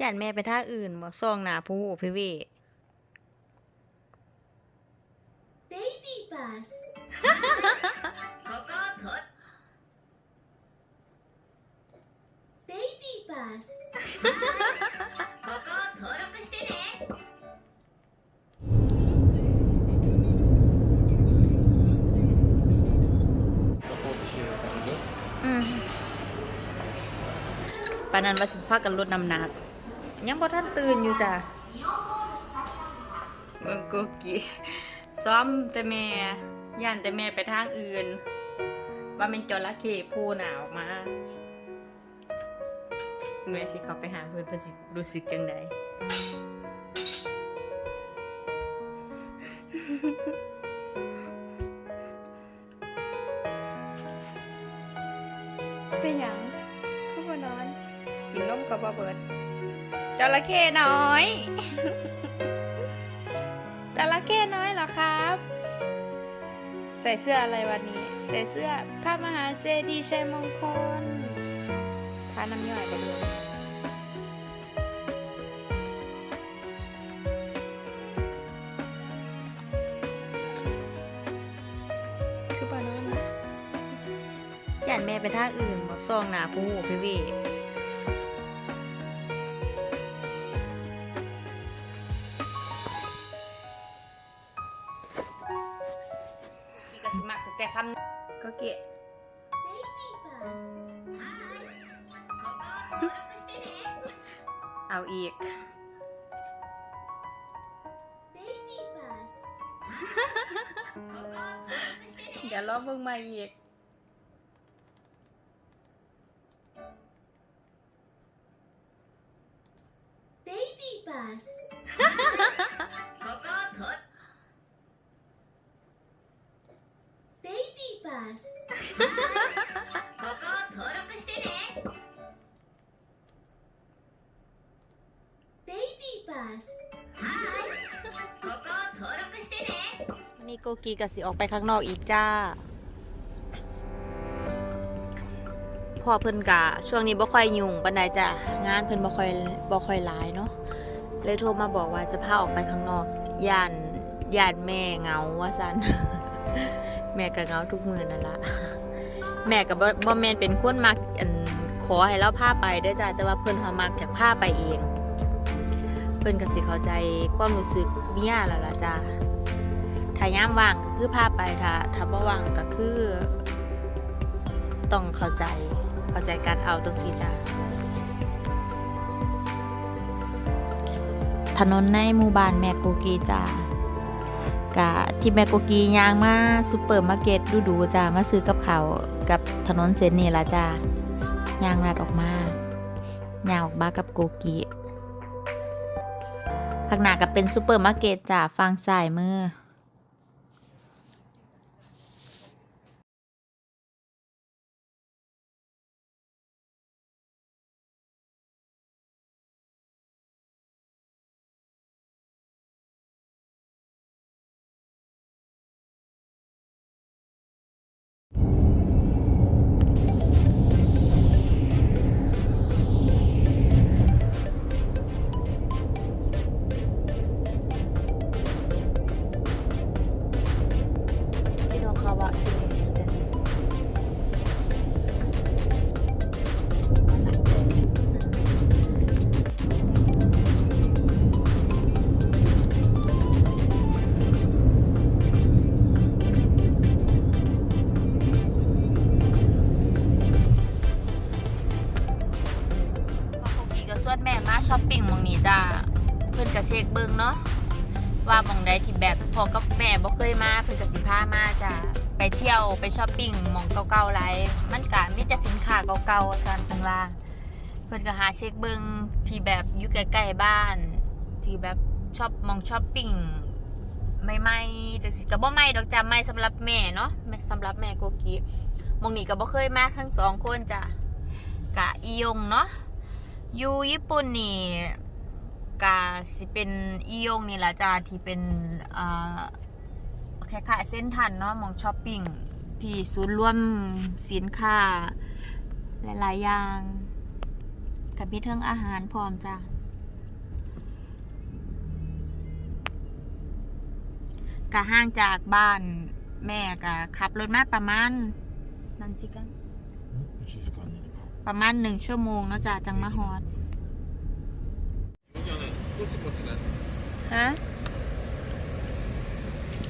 ย่านแม่ไปท่าอื่นบ่ซ่องหน้าผู้พี่เว Baby bus. ここをと Baby bus. ここを登録してね อืมปานนั้นว่าสิพากันลดน้ำหนัก ยังบ่ทันตื่นอยู่จ้ะเบิ่งกุกกี้ซ้อมแต่แม่ย่านแต่แม่ไปทางอื่นว่าเป็นจระเข้โพูหนาออกมาแม่สิเขาไปหาเพื่อนเพื่อสิรู้สึกจังใดเป็นหยังทุกคนนอน กินนมกับบ่เบิด จระเข้น้อย จระเข้น้อยเหรอครับ ใส่เสื้ออะไรวันนี้ ใส่เสื้อพระมหาเจดีย์ชัยมงคลพาน้ำย่อยไปดูคือบ่นอนนะย่านแม่ไปท่าอื่นบอกซองหนาผู้พี่เวี กสมักแต่คำก็เกะเอาอีกเดี๋ยวรอบเบิ่งมาอีกเบบี้บัส Baby bus. ここを登録してね วันนี้โกกีกับสิออกไปข้างนอกอีกจ้า พอเพิ่นกะ ช่วงนี้บ่ค่อยยุ่งปานใดจ้ะงานเพิ่นบ่ค่อยบ่ค่อยหลายเนาะเลยโทรมาบอกว่าจะพาออกไปข้างนอกย่านย่านแม่เหงาว่าซั่น แม่ก็เหงาทุกมื้อนั่นละแม่ก็บ่บ่แม่นเป็นคนมักอันขอให้เราพาไปเด้อจ้ะแต่ว่าเพิ่นเฮามักอยากพาไปเอง เ พิ่นก็สิเข้าใจความรู้สึกเมียแล้วล่ะจ้าถ้ายามว่างก็คือพาไปถ้าถ้าบ่ว่างก็คือต้องเข้าใจเข้าใจการเอาตรงสีจ้าถนนในหมู่บ้านแมโกกีจ้ากะที่แมโกกีย่างมาซูเปอร์มาร์เก็ตดูดูๆจ้ามาซื้อกับเขาวกับถนนเส้นนี้ละจ้าย่างลัดออกมาย่างออกมากับโกกี้างหน้าก็เป็นซูเปอร์มาร์เก็ตจ้าฟังซ้ายมือ สวดแม่มาช้อปปิ้งมองนี้จ้าเพื่อนกระเชกเบิงเนาะว่ามองใดที่แบบพอกับแม่บ่เคยมาเพิ่อนก็สิพามาจ้ะไปเที่ยวไปช้อปปิ้งมองเก่าๆหลายมันก็มีแต่สินค้าเก่าๆซั่นเพิ่นว่าเพิ่อนก็หาเช็คเบิ่งที่แบบอยู่ใกล้ๆบ้าน ที่แบบชอบมองช้อปปิ้งใหม่ๆจังซี่ก็บ่ใหม่ดอกจ้ะใหม่สำหรับแม่เนาะสำหรับแม่โกกิมองนี้ก็บ่เคยมาทั้งสองคนจ้ะกะอียงเนาะ อยู่ญี่ปุ่นนี่กาสิเป็นอีโยงนี่แหละจ้าที่เป็นอ่าคล้ายเส้นทันเนาะมองช้อปปิ้งที่ศูนย์รวมสินค้าหลายๆอย่างกับมีเทิงอาหารพร้อมจ้ากะห้างจากบ้านแม่กับขับรถมาประมาณนั่นจิกัน ประมาณหนึ่งชั่วโมงเนาะจ้ะจังมะฮอดฮะ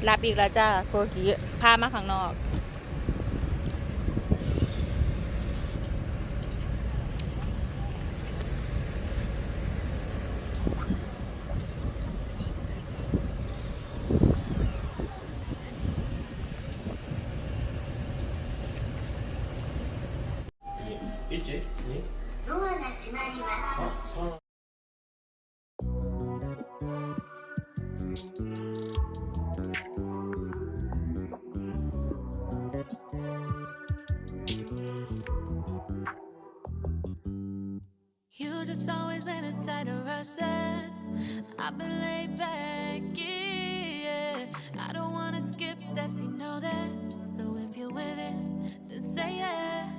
รับอีกแล้วจ้าโกกีพามาข้างนอก You just always been a tighter rush that I've been laid back, yeah. I don't wanna skip steps, you know that. So if you're with it, then say yeah.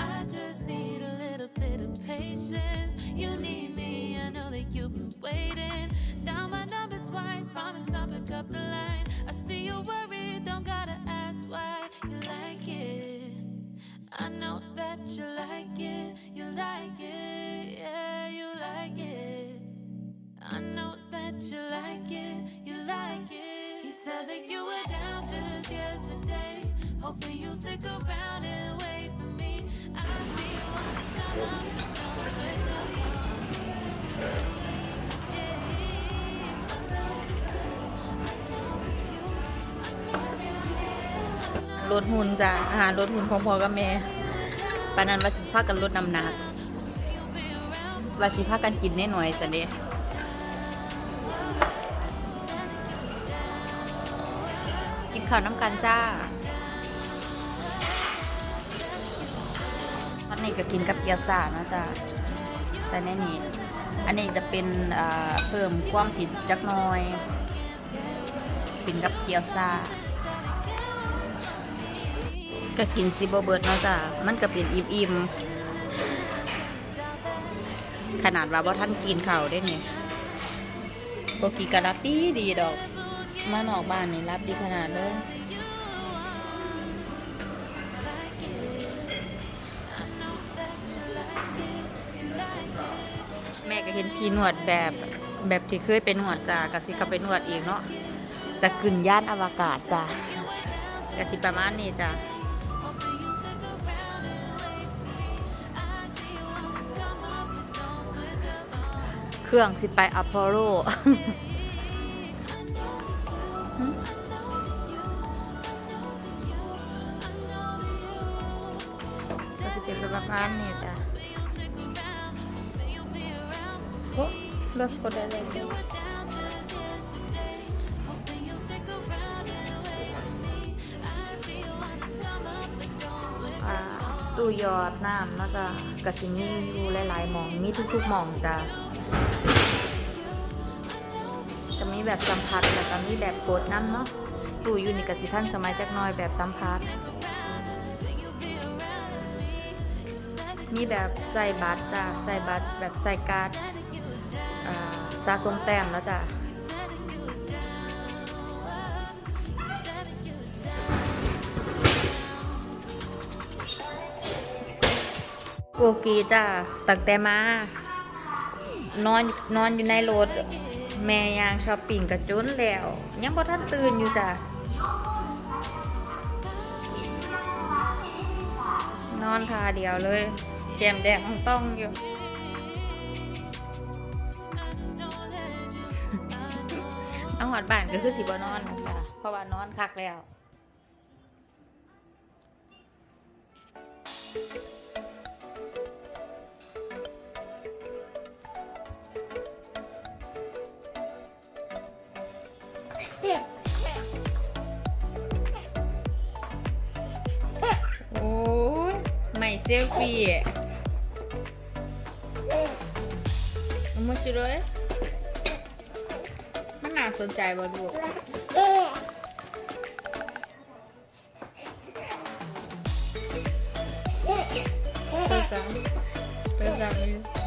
I just need a little bit of patience. You need me, I know that you've been waiting. Down my number twice, promise I'll pick up the line. I see you worried, don't gotta I know that you like it, you like it, yeah, you like it. I know that you like it, you like it. You said that you were down just yesterday, hoping you stick around and wait for me. I see you wanna come up, don't switch up on me. Yeah, I know I know you, I know รถหุ่นจ้ะอาหารรถหุ่นของพ่อกับแม่ ปานนั้นว่าสิพากันลดน้ำหนักว่าสิพากันกินแน่หน่อยจ้ะเด้กินข้าวน้ำกันจ้าตอนนี้ก็กินกับเกี๊ยวซ่านะจ๊ะแต่ในนี้อันนี้จะเป็นเอ่อเพิ่มความผิดจักน่อยกินกับเกี๊ยวซ่า ก็กินซิบเบิร์ดเนาะจ้ะมันก็เป็นอิ่มๆขนาดว่าบ่ท่านกินข้าวได้นี่โบกีกรับดีดีดอก มานอกบ้านนี่รับดีขนาดเลยแม่ก็เห็นทีหนวดแบบแบบที่เคยเป็นนวดจ้ะกะสิกลับไปนวดอีกเนาะจะกึ่นย่านอวกาศจ้ะกะสิประมาณนี้จ้ะ เครื่องสิไปอพอลโลก็จะเป็นประมาณนี้จ้ะโอ้เลิกกดได้เลยอ่าตู้หยอดน้ำเนาะจ๊ะกะสิมีอยู่หลายๆหมอง มีทุกๆหมองจ้ะ จะมีแบบสัมผัสแล้วก็มีแบบกดน้ำเนาะตู้ยูนี่กสิท่านสมัยจักน้อยแบบสัมผัสมีแบบใส่บัตรจ้ะใส่บัตรแบบใส่การ์ดสะสมแต้มแล้วจ้ะโกกีจ้ะตั้งแต่มา นอนนอนอยู่ในรถ แม่ยางช้อปปิ้งกระจุนแล้ว ยังบ่ทันตื่นอยู่จ้ะนอนทาเดียวเลย แจมแดงต้องอยู่เอาหอดบ้านก็คือสิบ่นอนจ้ะเพราะว่านอนคักแล้ว เซลฟี่มันชิเลยมันน่าสนใจบ่ลูกเปิดซ้ำเ